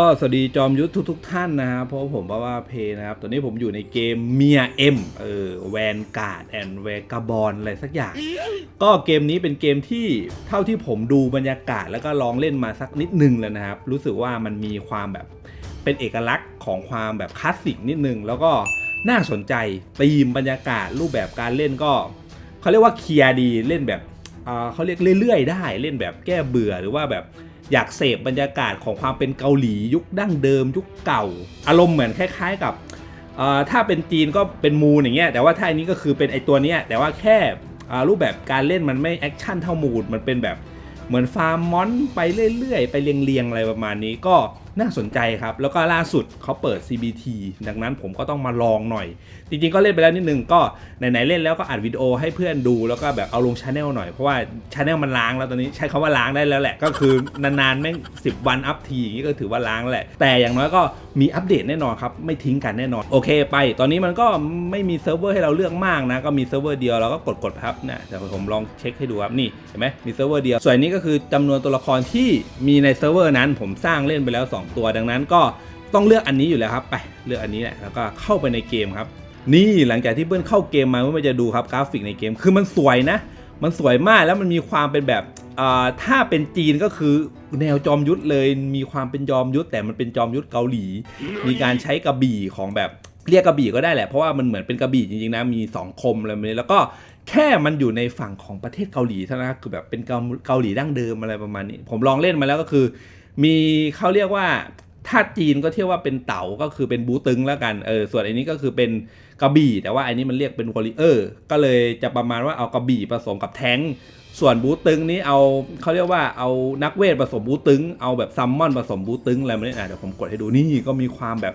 ก็สวัสดีจอมยุทธทุกๆท่านนะครับเพราะผมว่าว่าเพนะครับตอนนี้ผมอยู่ในเกมเมียเอ็มเออแวนการ์ดแอนแวกาบอลอะไรสักอย่าง ก็เกมนี้เป็นเกมที่เท่าที่ผมดูบรรยากาศแล้วก็ลองเล่นมาสักนิดนึงแล้วนะครับ รู้สึกว่ามันมีความแบบเป็นเอกลักษณ์ของความแบบคลาสสิกนิดนึง แล้วก็น่าสนใจธีมบรรยากาศรูปแบบการเล่นก็เขาเรียกว่าเคลียร์ดีเล่นแบบเขาเรียกเรื่อยๆ ได้เล่นแบบแก้เบื่อหรือว่าแบบ อยากเสพบรรยากาศของความเป็นเกาหลียุคดั้งเดิม ยุคเก่า อารมณ์เหมือนคล้าย ๆ กับถ้าเป็นจีนก็เป็นมูนอย่างเงี้ยแต่ว่าถ้าอันนี้ก็คือเป็นไอตัวเนี้ยแต่ว่าแค่รูปแบบการเล่นมันไม่แอคชั่นเท่ามูนมันเป็นแบบเหมือนฟาร์มมอนไปเรื่อยๆ ไปเรียงๆอะไรประมาณนี้ก็ น่าสนใจครับ แล้วก็ล่าสุดเขาเปิด CBT ดังนั้นผมก็ต้องมาลองหน่อย จริงๆก็เล่นไปแล้วนิดนึงก็ไหนๆเล่นแล้วก็อัดวิดีโอให้เพื่อนดูแล้วก็แบบเอาลงชาแนลหน่อย เพราะว่าชาแนลมันล้างแล้วตอนนี้ใช้คำว่าล้างได้แล้วแหละ ก็คือนานๆแม่งสิวันอัพทีอย่างนี้ก็ถือว่าล้างแหละ แต่อย่างน้อยก็มีอัปเดตแน่นอนครับ ไม่ทิ้งกันแน่นอน โอเคไป ตอนนี้มันก็ไม่มีเซิร์ฟเวอร์ให้เราเลือกมากนะ ก็มีเซิร์ฟเวอร์เดียวเราก็กดกดๆครับนะเดี๋ยวผมลองเช็คให้ดูครับนี่เห็นไหมมีเซิร์ฟเวอร์เดียวส่วนนี้ก็คือจำนวนตัวละครที่มีในเซิร์ฟเวอร์นั้นผมสร้างเล่นไปแล้ว 2ตัว ดังนั้นก็ต้องเลือกอันนี้อยู่แล้วครับไปเลือกอันนี้แหละแล้วก็เข้าไปในเกมครับ นี่หลังจากที่เพื่อนเข้าเกมมาเพื่อนจะดูครับกราฟิกในเกมคือมันสวยนะ มันสวยมากแล้วมันมีความเป็นแบบถ้าเป็นจีนก็คือแนวจอมยุทธเลยมีความเป็นจอมยุทธแต่มันเป็นจอมยุทธเกาหลี มีการใช้กระบี่ของแบบเรียกกระบี่ก็ได้แหละเพราะว่ามันเหมือนเป็นกระบี่จริงๆนะมีสองคมอะไรแบบนี้แล้วก็แค่มันอยู่ในฝั่งของประเทศเกาหลีเท่านั้นคือแบบเป็นเกาเกาหลีดั้งเดิมอะไรประมาณนี้ ผมลองเล่นมาแล้วก็คือ มีเขาเรียกว่าถ้าจีนก็เทียกว่าเป็นเต๋าก็คือเป็นบูตึงแล้วกันเออส่วนอันนี้ก็คือเป็นกระบี่ แต่ว่าอันนี้มันเรียกเป็นวอลเลเยอร์ก็เลยจะประมาณว่าเอากระบี่ผสมกับแท้งส่วนบูตึงนี้เอาเขาเรียกว่าเอานักเวทผสมบูตึง เอาแบบซัมมอนผสมบูตึงอะไรมาเนี่ยอะเดี๋ยวผมกดให้ดูนี่ก็มีความแบบ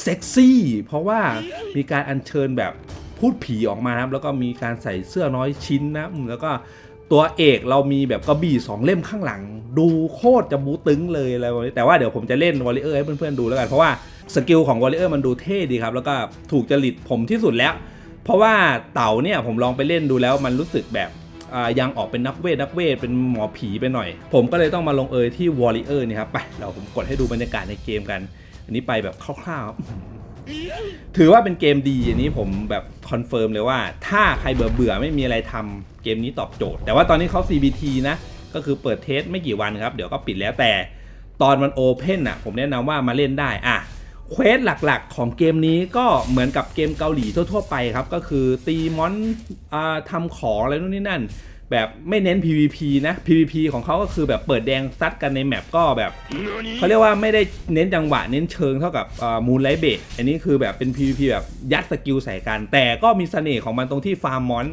เซ็กซี่เพราะว่ามีการอัญเชิญแบบพูดผีออกมาครับแล้วก็มีการใส่เสื้อน้อยชิ้นนะแล้วก็ ตัวเอกเรามีแบบกระบี่สองเล่มข้างหลัง ดูโคตรจะบูตึงเลยอะไรแบบนี้แต่ว่าเดี๋ยวผมจะเล่นวอลเลเยอร์ให้เพื่อนๆดูแล้วกัน เพราะว่าสกิลของวอลเลเยอร์มันดูเท่ดีครับ แล้วก็ถูกจริตผมที่สุดแล้ว เพราะว่าเต่าเนี่ยผมลองไปเล่นดูแล้วมันรู้สึกแบบยังออกเป็นนักเวทนักเวทเป็นหมอผีไปหน่อย ผมก็เลยต้องมาลงเอยที่วอลเลเยอร์นี่ครับไปเราผมกดให้ดูบรรยากาศในเกมกัน อันนี้ไปแบบคร่าวๆครับ ถือว่าเป็นเกมดีอันนี้ผมแบบคอนเฟิร์มเลยว่า ถ้าใครเบื่อเบื่อไม่มีอะไรทำเกมนี้ตอบโจทย์ แต่ว่าตอนนี้เขา CBT นะ ก็คือเปิดเทสไม่กี่วันครับ เดี๋ยวก็ปิดแล้วแต่ตอนมันโอเพนอะ ผมแนะนำว่ามาเล่นได้อะเควสหลักๆของเกมนี้ก็เหมือนกับเกมเกาหลีทั่วๆไปครับ ก็คือตีมอนอทำของอะไรนู่นนี่นั่น แบบไม่เน้น PVP นะ PVP ของเขาก็คือแบบเปิดแดงซัดกันในแมปก็แบบเขาเรียกว่าไม่ได้เน้นจังหวะเน้นเชิงเท่ากับมูนไลท์เบดอันนี้คือแบบเป็น PVP แบบยัดสกิลใส่กัน แต่ก็มีเสน่ห์ของมันตรงที่ฟาร์มมอน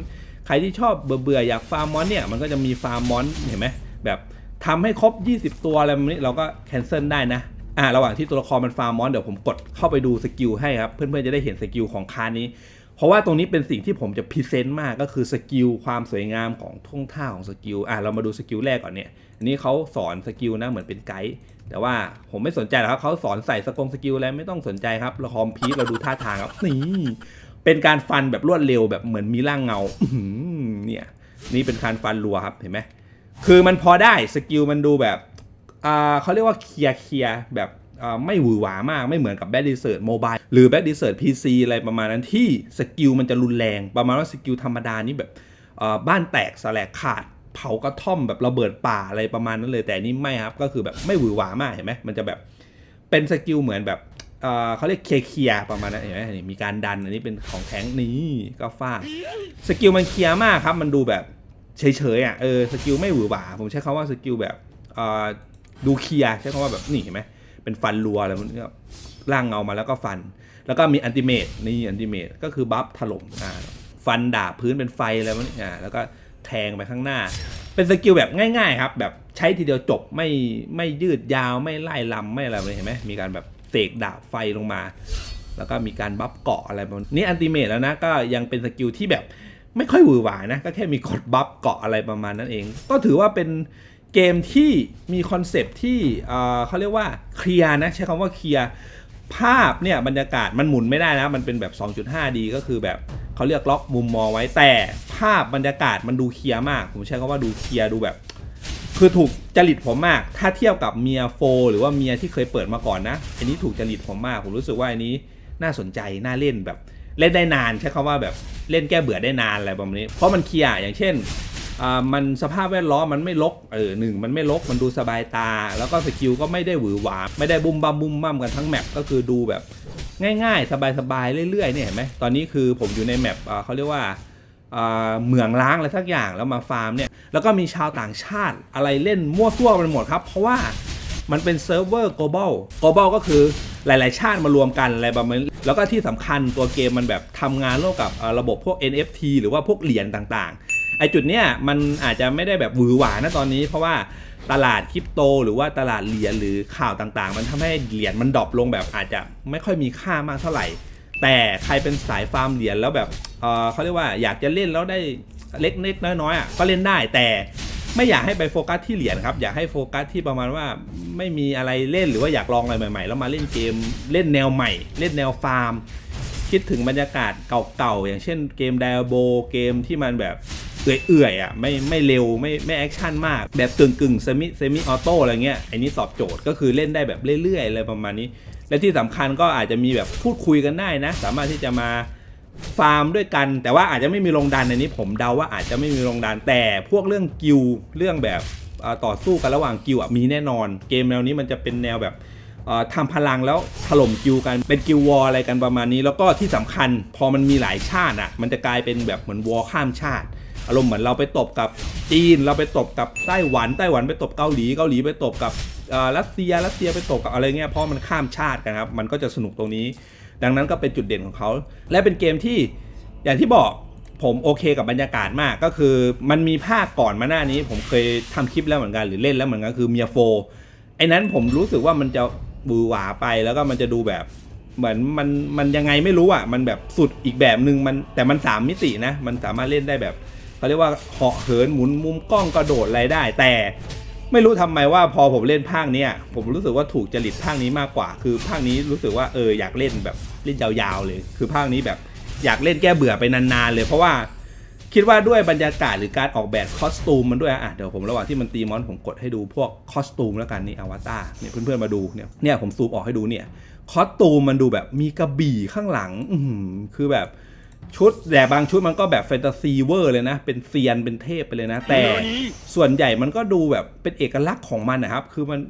ใครที่ชอบเบื่อๆอยากฟาร์มมอนเนี่ยมันก็จะมีฟาร์มมอนเห็นไหมแบบทำให้ครบ 20 ตัวอะไรแบบนี้เราก็แคนเซิลได้นะอ่าระหว่างที่ตัวละครมันฟาร์มมอนเดี๋ยวผมกดเข้าไปดูสกิลให้ครับเพื่อนๆจะได้เห็นสกิลของคานี้ เพราะว่าตรงนี้เป็นสิ่งที่ผมจะพรีเซนต์มากก็คือสกิลความสวยงามของท่วงท่าของสกิลอะเรามาดูสกิลแรกก่อนเนี่ยอันนี้เขาสอนสกิลนะเหมือนเป็นไกด์แต่ว่าผมไม่สนใจหรอกครับเขาสอนใส่สกงสกิลอะไรไม่ต้องสนใจครับเราคอมพีทเราดูท่าทางครับนี่เป็นการฟันแบบรวดเร็วแบบเหมือนมีร่างเงาเนี่ยนี่เป็นการฟันรัวครับเห็นไหมคือมันพอได้สกิลมันดูแบบอ่าเขาเรียกว่าเคลียร์เคลียร์แบบ ไม่หวือหวามากไม่เหมือนกับแบดดิเซอร์โมบายหรือแบดดิเซอร์พีซีอะไรประมาณนั้นที่สกิลมันจะรุนแรง ประมาณว่าสกิลธรรมดานี่แบบบ้านแตกสลกขาดเผากระท่อมแบบระเบิดป่าอะไรประมาณนั้นเลย แต่นี่ไม่ครับก็คือแบบไม่หวือหวามากเห็นไหมมันจะแบบเป็นสกิลเหมือนแบบเขาเรียกเคลียร์ประมาณนั้นเห็นไหมนี่มีการดันอันนี้เป็นของแทงนี่ก็ฟาดสกิลมันเคลียร์มากครับ มันดูแบบเฉยๆอะเออสกิลไม่หวือหวาผมใช้คำว่าสกิลแบบดูเคลียร์ใช้คำว่าแบบนี่เห็นไหม เป็นฟันรัวอะไรมันก็ร่างเงามาแล้วก็ฟัน แล้วก็มีอันติเมตนี่อันติเมตก็คือบัฟถล่มอ่าฟันดาบพื้นเป็นไฟอะไรวะเนี่ยอ่าแล้วก็แทงไปข้างหน้า เป็นสกิลแบบง่าย ๆ ครับ แบบใช้ทีเดียวจบไม่ไม่ยืดยาวไม่ไล่ลำไม่อะไรเลยเห็นไหมมีการแบบเสกดาบไฟลงมา แล้วก็มีการบัฟเกาะอะไรประมาณนี่อันติเมตแล้วนะก็ยังเป็นสกิลที่แบบไม่ค่อยหวือหวานะ ก็แค่มีกดบัฟเกาะอะไรประมาณนั้นเอง ก็ถือว่าเป็น เกมที่มีคอนเซปที่เอ่อเขาเรียกว่าเคลียร์นะใช้คำว่าเคลียร์ภาพเนี่ยบรรยากาศมันหมุนไม่ได้นะ มันเป็นแบบ 2.5D ก็คือแบบเขาเรียกล็อกมุมมองไว้แต่ภาพบรรยากาศมันดูเคลียร์มาก ผมใช้คำว่าดูเคลียร์ดูแบบ คือถูกจริตผมมาก ถ้าเทียบกับเมียโฟหรือว่าเมียที่เคยเปิดมาก่อนนะ อันนี้ถูกจริตผมมาก ผมรู้สึกว่าอันนี้น่าสนใจน่าเล่นแบบเล่นได้นานใช้คำว่าแบบเล่นแก้เบื่อได้นานอะไรประมาณนี้ เพราะมันเคลียร์อย่างเช่น อ่ามันสภาพแวดล้อมมันไม่ลกเออหนึ่งมันไม่ลกมันดูสบายตา แล้วก็สกิลก็ไม่ได้หวือหวาไม่ได้บุมบัมบุมบัมกันทั้งแมปก็คือดูแบบง่ายๆ สบายๆเรื่อยๆเนี่ยเห็นไหมตอนนี้คือผมอยู่ในแมปอ่าเขาเรียกว่าอ่าเหมืองล้างอะไรสักอย่างแล้วมาฟาร์มเนี่ยแล้วก็มีชาวต่างชาติอะไรเล่นมั่วซั่วไปหมดครับ เพราะว่ามันเป็นเซิร์ฟเวอร์ global global ก็คือหลาย ๆ ชาติมารวมกันอะไรประมาณนี้แล้วก็ที่สำคัญตัวเกมมันแบบทำงานร่วมกับระบบพวก NFT หรือว่าพวกเหรียญต่างๆ ไอจุดเนี้ยมันอาจจะไม่ได้แบบหวือหวานะตอนนี้ เพราะว่าตลาดคริปโต หรือว่าตลาดเหรียญหรือข่าวต่างๆ มันทำให้เหรียญมันดรอปลงแบบอาจจะไม่ค่อยมีค่ามากเท่าไหร่ แต่ใครเป็นสายฟาร์มเหรียญแล้วแบบเออเขาเรียกว่าอยากจะเล่นแล้วได้เล็กเล็กน้อยๆอะก็เล่นได้แต่ไม่อยากให้ไปโฟกัสที่เหรียญครับ อยากให้โฟกัสที่ประมาณว่าไม่มีอะไรเล่นหรือว่าอยากลองอะไรใหม่ๆ แล้วมาเล่นเกมเล่นแนวใหม่ เล่นแนวฟาร์ม คิดถึงบรรยากาศเก่าๆ อย่างเช่นเกม Diablo เกมที่มันแบบ เอื่อยๆอะไม่ไม่เร็วไม่ไม่แอคชั่นมาก แบบกึ่งกึ่งเซมิเซมิออโต้อะไรเงี้ยไอ้นี้ตอบโจทย์ก็คือเล่นได้แบบเรื่อยๆอะไรประมาณนี้ และที่สำคัญก็อาจจะมีแบบพูดคุยกันได้นะ สามารถที่จะมาฟาร์มด้วยกัน แต่ว่าอาจจะไม่มีลงดันในนี้ผมเดาว่าอาจจะไม่มีลงดันแต่พวกเรื่องกิลเรื่องแบบต่อสู้กันระหว่างกิลอะมีแน่นอน เกมแนวนี้มันจะเป็นแนวแบบทำพลังแล้วถล่มกิลกันเป็นกิลวอลอะไรกันประมาณนี้ แล้วก็ที่สำคัญพอมันมีหลายชาติอะมันจะกลายเป็นแบบเหมือนวอลข้ามชาติ อารมณ์เหมือนเราไปตบกับจีน เราไปตบกับไต้หวันไต้หวันไปตบเกาหลีเกาหลีไปตบกับรัสเซียรัสเซียไปตบกับอะไรเงี้ยเพราะมันข้ามชาติกันครับมันก็จะสนุกตรงนี้ ดังนั้นก็เป็นจุดเด่นของเขา และเป็นเกมที่อย่างที่บอกผมโอเคกับบรรยากาศมากก็คือมันมีภาคก่อนมาหน้านี้ ผมเคยทำคลิปแล้วเหมือนกันหรือเล่นแล้วเหมือนกันคือเมียโฟไอ้นั้นผมรู้สึกว่ามันจะบูหวาไปแล้วก็มันจะดูแบบเหมือนมันมันยังไงไม่รู้อะมันแบบสุดอีกแบบหนึ่งมันแต่มันสามมิตินะมันสามารถเล่นได้แบบ เขาเรียกว่าเหาะเหินหมุนมุมกล้องกระโดดอะไรได้ แต่ไม่รู้ทำไมว่าพอผมเล่นภาคเนี้ยผมรู้สึกว่าถูกจริตภาคนี้มากกว่า คือภาคนี้รู้สึกว่าเอออยากเล่นแบบเล่นยาวๆเลย คือภาคนี้แบบอยากเล่นแก้เบื่อไปนานๆเลย เพราะว่าคิดว่าด้วยบรรยากาศหรือการออกแบบคอสตูมมันด้วยอะเดี๋ยวผมระหว่างที่มันตีมอนผมกดให้ดูพวกคอสตูมแล้วกันนี่อวตารเนี่ยเพื่อนๆมาดูเนี่ยเนี่ยผมซูมออกให้ดูเนี่ยคอสตูมมันดูแบบมีกระบี่ข้างหลัง อืคือแบบ ชุดแต่บางชุดมันก็แบบแฟนตาซีเวอร์เลยนะ เป็นเซียนเป็นเทพไปเลยนะ แต่ส่วนใหญ่มันก็ดูแบบเป็นเอกลักษณ์ของมันนะครับ คือมัน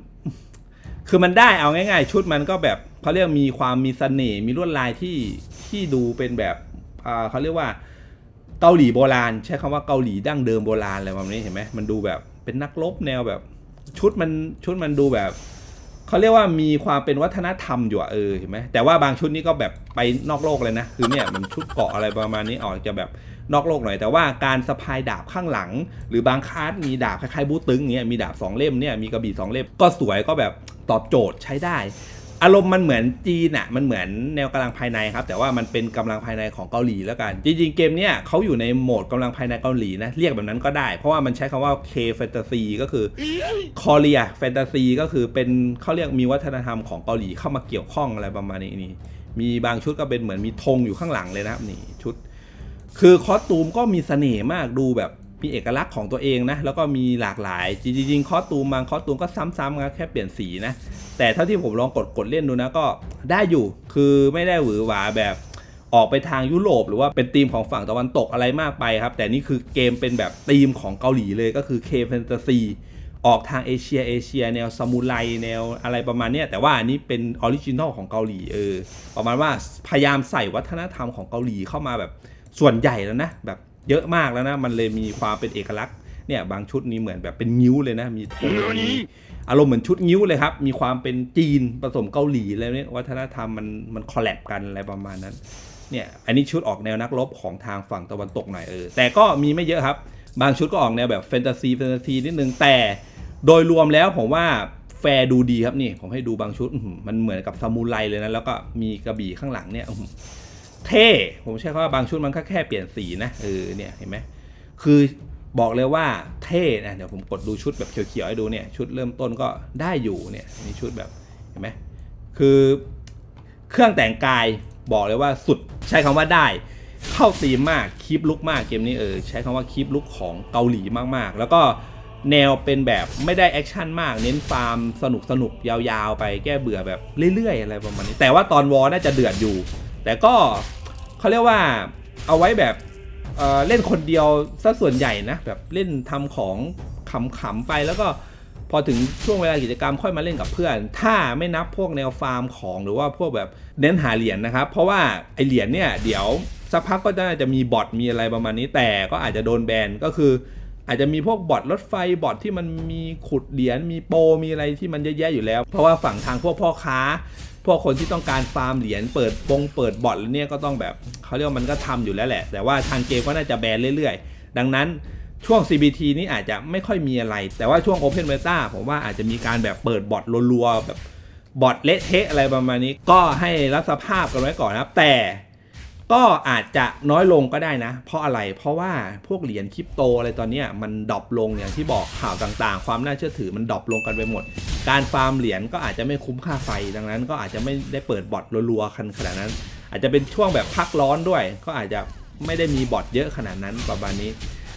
คือมันได้เอาง่าย ๆ ชุดมันก็แบบเขาเรียกมีความมีเสน่ห์มีลวดลายที่ที่ดูเป็นแบบอ่าเขาเรียกว่าเกาหลีโบราณ ใช้คำว่าเกาหลีดั้งเดิมโบราณอะไรประมาณนี้เห็นไหมมันดูแบบเป็นนักรบแนวแบบ ชุดมันชุดมันดูแบบ เขาเรียกว่ามีความเป็นวัฒนธรรมอยู่อะเออเห็นไหมแต่ว่าบางชุดนี้ก็แบบไปนอกโลกเลยนะ คือเนี่ยมันชุดเกาะอะไรประมาณนี้ออกจะแบบนอกโลกหน่อย แต่ว่าการสะพายดาบข้างหลัง หรือบางคาร์ดมีดาบคล้ายๆบูตึงเนี่ยมีดาบสองเล่มเนี่ยมีกระบี่สองเล่มก็สวยก็แบบตอบโจทย์ใช้ได้ อารมณ์มันเหมือนจีนอะมันเหมือนแนวกำลังภายในครับ แต่ว่ามันเป็นกำลังภายในของเกาหลีแล้วกัน จริงๆ เกมเนี้ยเขาอยู่ในโหมดกำลังภายในเกาหลีนะ เรียกแบบนั้นก็ได้ เพราะว่ามันใช้คำว่า K Fantasy ก็คือคอเรียแฟนตาซีก็คือเป็นเขาเรียกมีวัฒนธรรมของเกาหลีเข้ามาเกี่ยวข้องอะไรประมาณนี้ มีบางชุดก็เป็นเหมือนมีธงอยู่ข้างหลังเลยนะครับนี่ชุด คือคอสตูมก็มีเสน่ห์มากดูแบบ มีเอกลักษณ์ของตัวเองนะ แล้วก็มีหลากหลาย จริงๆคอสตูมบางคอสตูมก็ซ้ำๆกันแค่เปลี่ยนสีนะ แต่เท่าที่ผมลองกดกดเล่นดูนะก็ได้อยู่ คือไม่ได้หวือหวาแบบออกไปทางยุโรปหรือว่าเป็นธีมของฝั่งตะวันตกอะไรมากไปครับ แต่นี่คือเกมเป็นแบบธีมของเกาหลีเลยก็คือ K Fantasy ออกทางเอเชียเอเชีย แนวซามูไรแนวอะไรประมาณเนี้ยแต่ว่าอันนี้เป็นออริจินอลของเกาหลีเออประมาณว่าพยายามใส่วัฒนธรรมของเกาหลีเข้ามาแบบส่วนใหญ่แล้วนะแบบ เยอะมากแล้วนะ มันเลยมีความเป็นเอกลักษณ์เนี่ยบางชุดนี้เหมือนแบบเป็นนิ้วเลยนะ มีธงมีอารมณ์เหมือนชุดนิ้วเลยครับ มีความเป็นจีนผสมเกาหลีอะไรเนี่ยวัฒนธรรมมันมันคอลแลบกันอะไรประมาณนั้นเนี่ยอันนี้ชุดออกแนวนักรบของทางฝั่งตะวันตกหน่อยเออแต่ก็มีไม่เยอะครับ บางชุดก็ออกแนวแบบแฟนตาซีแฟนตาซีนิดนึงแต่โดยรวมแล้วผมว่าแฟร์ดูดีครับนี่ผมให้ดูบางชุดอื้อหือมันเหมือนกับซามูไรเลยนะแล้วก็มีกระบี่ข้างหลังเนี่ยอื้อหือ เท่ ผมใช้คำว่าบางชุดมันก็แค่เปลี่ยนสีนะเออเนี่ยเห็นไหมคือบอกเลยว่าเท่นะเดี๋ยวผมกดดูชุดแบบเขียวๆให้ดูเนี่ยชุดเริ่มต้นก็ได้อยู่เนี่ยนี่ชุดแบบเห็นไหมคือเครื่องแต่งกายบอกเลยว่าสุดใช้คำว่าได้ เข้าตีมมากคีปลุกมากเกมนี้เออใช้คำว่าคีปลุกของเกาหลีมากๆ แล้วก็แนวเป็นแบบไม่ได้แอคชั่นมาก เน้นฟาร์มสนุกสนุกยาวๆ ไปแก้เบื่อแบบเรื่อยๆ อะไรประมาณนี้ แต่ว่าตอนวอน่าจะเดือดอยู่ แต่ก็เขาเรียกว่าเอาไว้แบบเเล่นคนเดียวซะส่วนใหญ่นะแบบเล่นทำของขำๆไปแล้วก็พอถึงช่วงเวลากิจกรรมค่อยมาเล่นกับเพื่อน ถ้าไม่นับพวกแนวฟาร์มของหรือว่าพวกแบบเน้นหาเหรียญนะครับ เพราะว่าไอเหรียญเนี่ยเดี๋ยวสักพักก็น่าจะมีบอทมีอะไรประมาณนี้แต่ก็อาจจะโดนแบนก็คือ อาจจะมีพวกบอทรถไฟบอทที่มันมีขุดเหรียญมีโปรมีอะไรที่มันเยอะแยะอยู่แล้ว เพราะว่าฝั่งทางพวกพ่อค้า พวกคนที่ต้องการฟาร์มเหรียญเปิดบงเปิดบอทแล้วเนี่ยก็ต้องแบบเขาเรียกว่ามันก็ทำอยู่แล้วแหละ แต่ว่าทางเกมก็น่าจะแบนเรื่อยๆ ดังนั้นช่วง CBT นี้อาจจะไม่ค่อยมีอะไร แต่ว่าช่วง Open Beta ผมว่าอาจจะมีการแบบเปิดบอทรัวๆแบบบอทเละเทะอะไรประมาณนี้ ก็ให้รับสภาพกันไว้ก่อนนะครับ แต่ ก็อาจจะน้อยลงก็ได้นะ เพราะอะไรเพราะว่าพวกเหรียญคริปโตอะไรตอนนี้มันดรอปลงอย่างที่บอกข่าวต่างๆ ความน่าเชื่อถือมันดรอปลงกันไปหมด การฟาร์มเหรียญก็อาจจะไม่คุ้มค่าไฟดังนั้น ก็อาจจะไม่ได้เปิดบอทรัวๆคันขนาดนั้น อาจจะเป็นช่วงแบบพักร้อนด้วย ก็อาจจะไม่ได้มีบอทเยอะขนาดนั้นประมาณนี้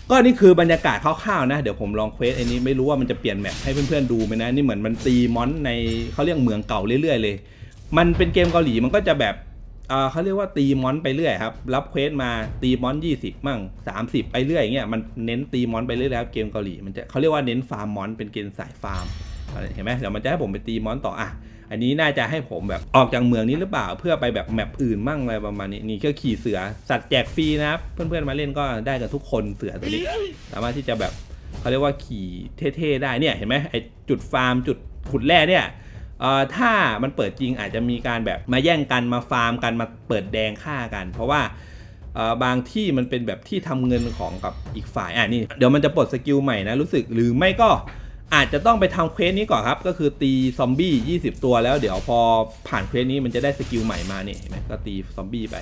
ก็นี่คือบรรยากาศคร่าวๆนะ เดี๋ยวผมลองเควสอันนี้ไม่รู้ว่ามันจะเปลี่ยนแมปให้เพื่อนๆดูไหมนะนี่เหมือนมันตีมอนในเขาเรียกเมืองเก่าเรื่อยๆเลย มันเป็นเกมเกาหลีมันก็จะแบบ เขาเรียกว่าตีมอนไปเรื่อยครับ รับเควสมาตีมอน 20 มั่ง 30 ไปเรื่อยอย่างเงี้ยมันเน้นตีมอนไปเรื่อยๆครับเกมเกาหลีมันจะเขาเรียกว่าเน้นฟาร์มมอนเป็นเกมสายฟาร์มเห็นไหมเดี๋ยวมันจะให้ผมไปตีมอนต่ออะอันนี้น่าจะให้ผมแบบออกจากเมืองนี้หรือเปล่าเพื่อไปแบบแมปอื่นมั่งอะไรประมาณนี้นี่ก็ขี่เสือสัตว์แจกฟรีนะครับเพื่อนๆมาเล่นก็ได้กันทุกคนเสือตัวนี้สามารถที่จะแบบเขาเรียกว่าขี่เท่ๆได้เนี่ยเห็นไหมไอจุดฟาร์มจุดขุดแร่เนี่ย ถ้ามันเปิดจริงอาจจะมีการแบบมาแย่งกันมาฟาร์มกันมาเปิดแดงฆ่ากัน เพราะว่าบางที่มันเป็นแบบที่ทำเงินของกับอีกฝ่ายอะนี่เดี๋ยวมันจะปลดสกิลใหม่นะรู้สึกหรือไม่ก็อาจจะต้องไปทำเควสนี้ก่อนครับ ก็คือตีซอมบี้ 20 ตัวแล้วเดี๋ยวพอผ่านเควสนี้มันจะได้สกิลใหม่มาเนี่ยเห็นไหมก็ตีซอมบี้ไป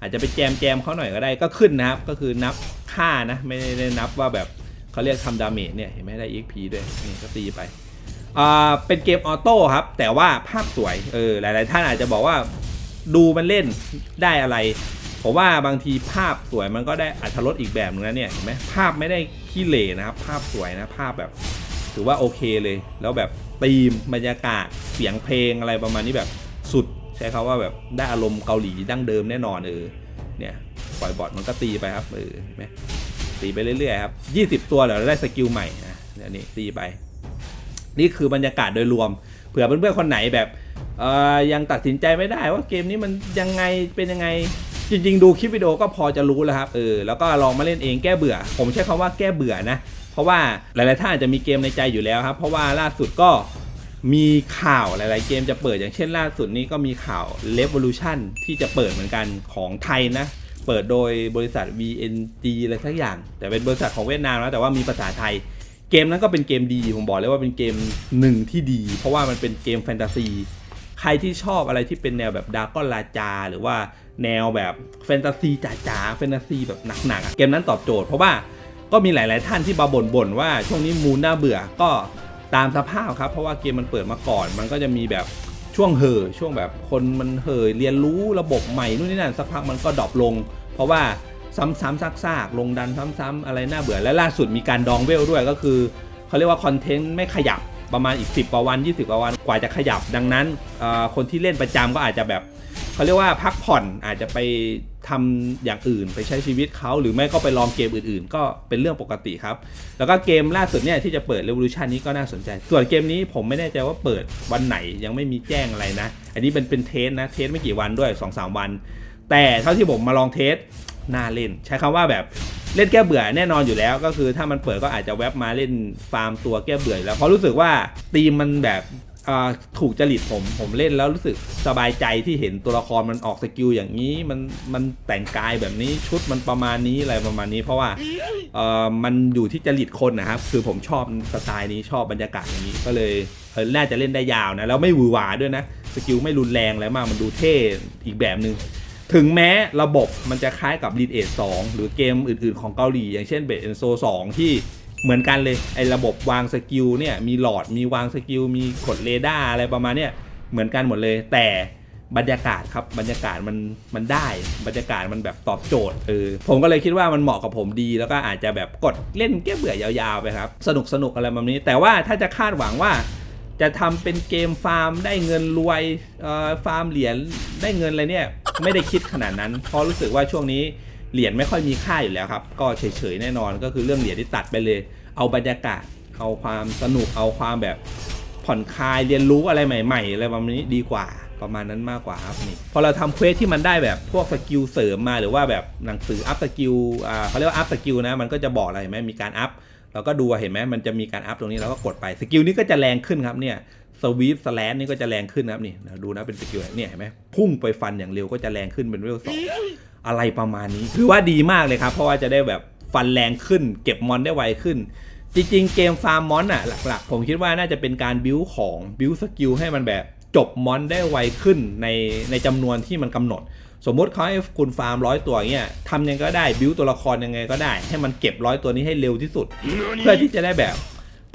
อาจจะไปแจมแจมเขาหน่อยก็ได้ก็ขึ้นนะครับ ก็คือนับค่านะ ไม่ได้นับว่าแบบเขาเรียกทำดาเมจเนี่ยเห็นไหมได้ EXP ด้วยนี่ก็ตีไป อ่าเป็นเกมออโต้ครับ แต่ว่าภาพสวยเออหลาย ๆ ท่านอาจจะบอกว่าดูมันเล่นได้อะไรผมว่าบางทีภาพสวยมันก็ได้อัตรสอีกแบบนึงนะเนี่ยเห็นไหมภาพไม่ได้ขี้เหร่นะครับ ภาพสวยนะภาพแบบ ถือว่าโอเคเลย แล้วแบบธีมบรรยากาศเสียงเพลงอะไรประมาณนี้แบบสุดใช้คาว่าแบบได้อารมณ์เกาหลีดั้งเดิมแน่นอนเออเนี่ยปล่อยบอทมันก็ตีไปครับเออเห็นไหมตีไปเรื่อยๆครับ 20 ตัวเดี๋ยวเราได้สกิลใหม่นะเดี๋ยวนี้ตีไป นี่คือบรรยากาศโดยรวม เผื่อเพื่อนๆคนไหนแบบเอ่อยังตัดสินใจไม่ได้ว่าเกมนี้มันยังไงเป็นยังไง จริงๆ ดูคลิปวิดีโอก็พอจะรู้แล้วครับเออแล้วก็ลองมาเล่นเองแก้เบื่อ ผมใช้คำว่าแก้เบื่อนะ เพราะว่าหลายๆท่านอาจจะมีเกมในใจอยู่แล้วครับ เพราะว่าล่าสุดก็มีข่าวหลายๆเกมจะเปิดอย่างเช่นล่าสุดนี้ก็มีข่าว Revolution ที่จะเปิดเหมือนกันของไทยนะ เปิดโดยบริษัท VNG อะไรสักอย่าง แต่เป็นบริษัทของเวียดนามนะแต่ว่ามีภาษาไทย เกมนั้นก็เป็นเกมดีผมบอกเลยว่าเป็นเกมหนึ่งที่ดี เพราะว่ามันเป็นเกมแฟนตาซีใครที่ชอบอะไรที่เป็นแนวแบบดาร์กอนลาจา หรือว่าแนวแบบแฟนตาซีจ๋าๆแฟนตาซีแบบหนักๆเกมนั้นตอบโจทย์เพราะว่าก็มีหลาย ๆ ท่านที่มาบ่นๆว่าช่วงนี้มูนน่าเบื่อก็ตามสภาพครับ เพราะว่าเกมมันเปิดมาก่อน มันก็จะมีแบบช่วงเห่อช่วงแบบคนมันเห่อเรียนรู้ระบบใหม่นู่นนี่นั่นสักพักมันก็ดรอปลง เพราะว่า ซ้ำๆซากๆลงดันซ้ำๆอะไรน่าเบื่อและล่าสุดมีการดองเวลด้วยก็คือเขาเรียกว่าคอนเทนต์ไม่ขยับประมาณอีก 10กว่าวัน 20กว่าวันกว่าจะขยับ ดังนั้นคนที่เล่นประจำก็อาจจะแบบเขาเรียกว่าพักผ่อนอาจจะไปทำอย่างอื่นไปใช้ชีวิตเขาหรือไม่ก็ไปลองเกมอื่นๆ ก็เป็นเรื่องปกติครับ แล้วก็เกมล่าสุดเนี่ยที่จะเปิด Revolution นี้ก็น่าสนใจ ส่วนเกมนี้ผมไม่แน่ใจว่าเปิดวันไหนยังไม่มีแจ้งอะไรนะ อันนี้เป็นเป็นเทสนะเทสไม่กี่วันด้วย 2-3 วัน แต่เท่าที่ผมมาลองเทส น่าเล่น ใช้คำว่าแบบเล่นแก้เบื่อแน่นอนอยู่แล้ว ก็คือถ้ามันเปิดก็อาจจะแวบมาเล่นฟาร์มตัวแก้เบื่ออยู่แล้วเพราะรู้สึกว่าตีมมันแบบถูกจริตผมผมเล่นแล้วรู้สึกสบายใจที่เห็นตัวละครมันออกสกิลอย่างนี้มันมันแต่งกายแบบนี้ชุดมันประมาณนี้อะไรประมาณนี้ เพราะว่าเออมันอยู่ที่จริตคนนะครับ คือผมชอบสไตล์นี้ชอบบรรยากาศอย่างนี้ก็เลยเออน่าจะเล่นได้ยาวนะแล้วไม่หวือหวาด้วยนะ สกิลไม่รุนแรงอะไรมากมันดูเท่อีกแบบหนึ่ง ถึงแม้ระบบมันจะคล้ายกับ l e a d 2หรือเกมอื่นๆของเกาหลี อย่างเช่น b e t Enso 2ที่เหมือนกันเลย ไอ้ระบบวางสกิลเนี่ยมีหลอดมีวางสกิลมีกดเรดาร์อะไรประมาณเนี้ยเหมือนกันหมดเลย แต่บรรยากาศครับบรรยากาศมันมันได้บรรยากาศมันแบบตอบโจทย์เออผมก็เลยคิดว่ามันเหมาะกับผมดี แล้วก็อาจจะแบบกดเล่นแก้เบื่อยาวๆไปครับ สนุกสนุกอะไรแบบนี้ แต่ว่าถ้าจะคาดหวังว่า จะทำเป็นเกมฟาร์มได้เงินรวยฟาร์มเหรียญได้เงินอะไรเนี่ยไม่ได้คิดขนาดนั้น เพราะรู้สึกว่าช่วงนี้เหรียญไม่ค่อยมีค่าอยู่แล้วครับ ก็เฉยๆแน่นอนก็คือเรื่องเหรียญที่ตัดไปเลย เอาบรรยากาศ เอาความสนุกเอาความแบบผ่อนคลายเรียนรู้อะไรใหม่ๆอะไรประมาณนี้ดีกว่าประมาณนั้นมากกว่าครับนี่พอเราทำเควสที่มันได้แบบพวกสกิลเสริมมาหรือว่าแบบหนังสืออัพสกิลอ่าเขาเรียกว่าอัพสกิลนะมันก็จะบอกอะไรไหมมีการอัพ เราก็ดูเห็นไหมมันจะมีการอัพตรงนี้เราก็กดไปสกิลนี้ก็จะแรงขึ้นครับเนี่ยสวีปสแลนนี่ก็จะแรงขึ้นนะครับนี่ดูนะเป็นสกิลเนี่ยเห็นไหมพุ่งไปฟันอย่างเร็วก็จะแรงขึ้นเป็นเวลสองอะไรประมาณนี้ถือว่าดีมากเลยครับเพราะว่าจะได้แบบฟันแรงขึ้น เก็บมอนได้ไวขึ้น จริงๆ เกมฟาร์มมอนอะหลักๆ ผมคิดว่าน่าจะเป็นการบิวของบิวสกิลให้มันแบบจบมอนได้ไวขึ้นในในจำนวนที่มันกำหนด สมมุติเขาให้คุณฟาร์มร้อยตัวเงี้ยทำยังไงก็ได้บิวตัวละครยังไงก็ได้ ให้มันเก็บร้อยตัวนี้ให้เร็วที่สุด เพื่อที่จะได้แบบ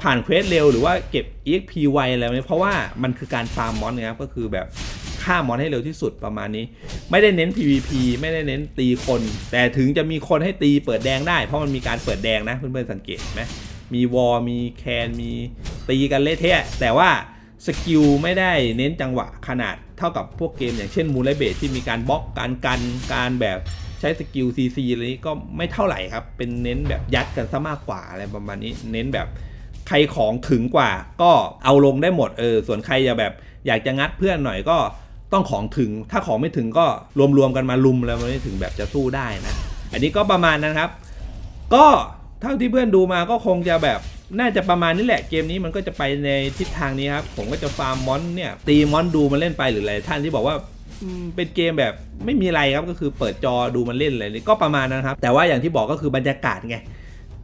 ผ่านเควสเร็วหรือว่าเก็บ EXP ไวอะไรแบบนี้เพราะว่ามันคือการฟาร์มมอนนะครับก็คือแบบฆ่ามอนให้เร็วที่สุดประมาณนี้ ไม่ได้เน้น PVP ไม่ได้เน้นตีคน แต่ถึงจะมีคนให้ตีเปิดแดงได้ เพราะมันมีการเปิดแดงนะเพื่อนๆสังเกตไหมมีวอลมีแคนมีตีกันเละเทะแต่ว่าสกิลไม่ได้เน้นจังหวะขนาด เท่ากับพวกเกมอย่างเช่นมูลไลเบทที่มีการบล็อกการกันการแบบใช้สกิล CC อะไรนี้ก็ไม่เท่าไหร่ครับ เป็นเน้นแบบยัดกันซะมากกว่าอะไรประมาณนี้ เน้นแบบใครของถึงกว่าก็เอาลงได้หมดเออส่วนใครจะแบบอยากจะงัดเพื่อนหน่อยก็ต้องของถึง ถ้าของไม่ถึงก็รวมๆกันมาลุมแล้วมันไม่ถึงแบบจะสู้ได้นะ อันนี้ก็ประมาณนั้นครับ ก็เท่าที่เพื่อนดูมาก็คงจะแบบ น่าจะประมาณนี้แหละเกมนี้มันก็จะไปในทิศทางนี้ครับผมก็จะฟาร์มมอนเนี่ยตีมอนดูมันเล่นไปหรืออะไรท่านที่บอกว่าเป็นเกมแบบไม่มีอะไรครับก็คือเปิดจอดูมันเล่นอะไรนี่ก็ประมาณนั้นครับ แต่ว่าอย่างที่บอกก็คือบรรยากาศไง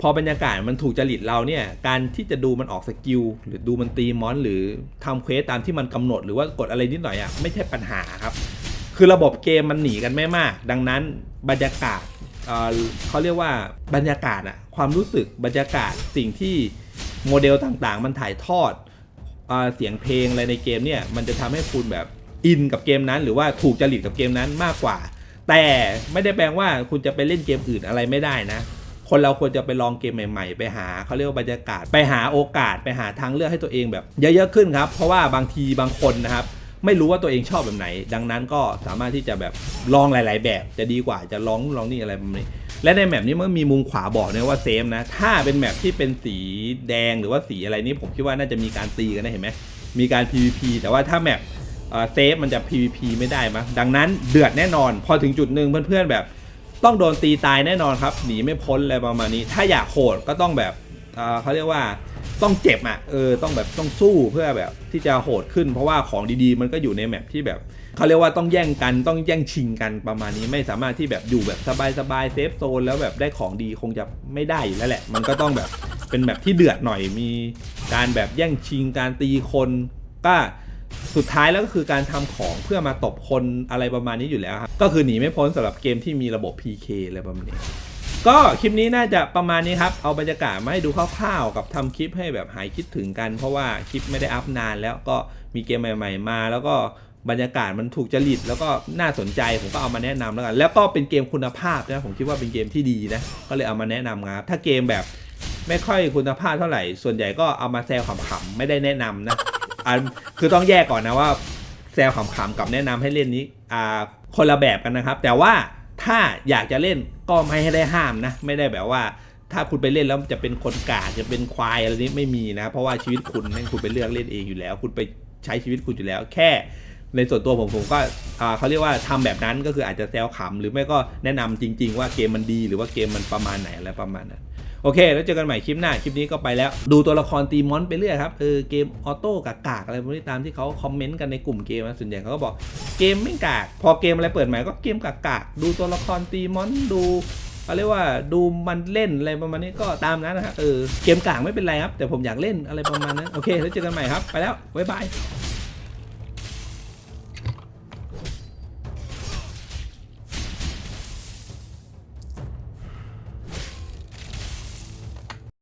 พอบรรยากาศมันถูกจริตเราเนี่ยการที่จะดูมันออกสกิลหรือดูมันตีมอน หรือทำเควสตามที่มันกำหนดหรือว่ากดอะไรนิดหน่อยอะ่ะไม่ใช่ปัญหาครับ คือระบบเกมมันหนีกันไม่มาก ดังนั้นบรรยากาศ เขาเรียกว่าบรรยากาศอะความรู้สึกบรรยากาศสิ่งที่โมเดลต่างๆ มันถ่ายทอดเอเสียงเพลงอะไรในเกมเนี่ยมันจะทำให้คุณแบบอินกับเกมนั้น หรือว่าถูกจริตกับเกมนั้นมากกว่า แต่ไม่ได้แปลว่าคุณจะไปเล่นเกมอื่นอะไรไม่ได้นะ คนเราควรจะไปลองเกมใหม่ๆ ไปหาเขาเรียกว่าบรรยากาศ ไปหาโอกาสไปหาทางเลือกให้ตัวเองแบบเยอะๆขึ้นครับ เพราะว่าบางทีบางคนนะครับ ไม่รู้ว่าตัวเองชอบแบบไหน ดังนั้นก็สามารถที่จะแบบลองหลาย ๆ แบบจะดีกว่าจะลองนู่นลองนี่อะไรแบบนี้ และในแมปนี้มันมีมุมขวาบอกนะว่าเซฟนะ ถ้าเป็นแมปที่เป็นสีแดงหรือว่าสีอะไรนี่ผมคิดว่าน่าจะมีการตีกันนะเห็นไหมมีการ PVP แต่ว่าถ้าแมปเซฟมันจะ PVP ไม่ได้มั้งดังนั้นเดือดแน่นอน พอถึงจุดหนึ่งเพื่อนๆแบบ ต้องโดนตีตายแน่นอนครับหนีไม่พ้นอะไรประมาณนี้ ถ้าอยากโหดก็ต้องแบบเเขาเรียกว่า ต้องเจ็บอะเออต้องแบบต้องสู้เพื่อแบบที่จะโหดขึ้น เพราะว่าของดีๆ มันก็อยู่ในแมปที่แบบเขาเรียกว่าต้องแย่งกันต้องแย่งชิงกันประมาณนี้ไม่สามารถที่แบบอยู่แบบสบายๆเซฟโซนแล้วแบบได้ของดีคงจะไม่ได้อยู่แล้วแหละ มันก็ต้องแบบเป็นแบบที่เดือดหน่อยมีการแบบแย่งชิงการตีคนก็สุดท้ายแล้วก็คือการทำของเพื่อมาตบคนอะไรประมาณนี้อยู่แล้วครับ ก็คือหนีไม่พ้นสำหรับเกมที่มีระบบ PK อะไรประมาณนี้ ก็คลิปนี้น่าจะประมาณนี้ครับ เอาบรรยากาศมาให้ดูคร่าวๆ กับทำคลิปให้แบบหายคิดถึงกัน เพราะว่าคลิปไม่ได้อัพนานแล้วก็มีเกมใหม่ ๆ มา แล้วก็บรรยากาศมันถูกจริตแล้วก็น่าสนใจผมก็เอามาแนะนำแล้วกันแล้วก็เป็นเกมคุณภาพนะผมคิดว่าเป็นเกมที่ดีนะก็เลยเอามาแนะนำครับถ้าเกมแบบไม่ค่อยคุณภาพเท่าไหร่ ส่วนใหญ่ก็เอามาแซวขำๆไม่ได้แนะนำนะอันคือต้องแยกก่อนนะว่าแซวขำๆกับแนะนำให้เล่นนี้อ่าคนละแบบกันนะครับ แต่ว่าถ้าอยากจะเล่น ก็ไม่ให้ได้ห้ามนะ ไม่ได้แบบว่า ถ้าคุณไปเล่นแล้วจะเป็นคนกาดจะเป็นควายอะไรนี้ไม่มีนะ เพราะว่าชีวิตคุณนั่นคุณไปเลือกเล่นเองอยู่แล้ว คุณไปใช้ชีวิตคุณอยู่แล้ว แค่ในส่วนตัวผมผมก็เขาเรียกว่าทำแบบนั้นก็คืออาจจะแซวขำหรือไม่ก็แนะนำจริง ๆ ว่าเกมมันดีหรือว่าเกมมันประมาณไหนอะไรประมาณนั้น โอเค แล้วเจอกันใหม่คลิปหน้า คลิปนี้ก็ไปแล้ว ดูตัวละครตีมอนไปเรื่อยครับ เออ เกมออโต้กากๆอะไรพวกนี้ตามที่เขาคอมเมนต์กันในกลุ่มเกมนะส่วนใหญ่เขาก็บอกเกมไม่กาก พอเกมอะไรเปิดใหม่ก็เกมกากๆดูตัวละครตีมอนดูเขาเรียกว่าดูมันเล่นอะไรประมาณนี้ก็ตามนั้นนะฮะเออเกมกากไม่เป็นไรครับ แต่ผมอยากเล่นอะไรประมาณนั้น โอเค แล้วเจอกันใหม่ครับ ไปแล้ว บ๊ายบาย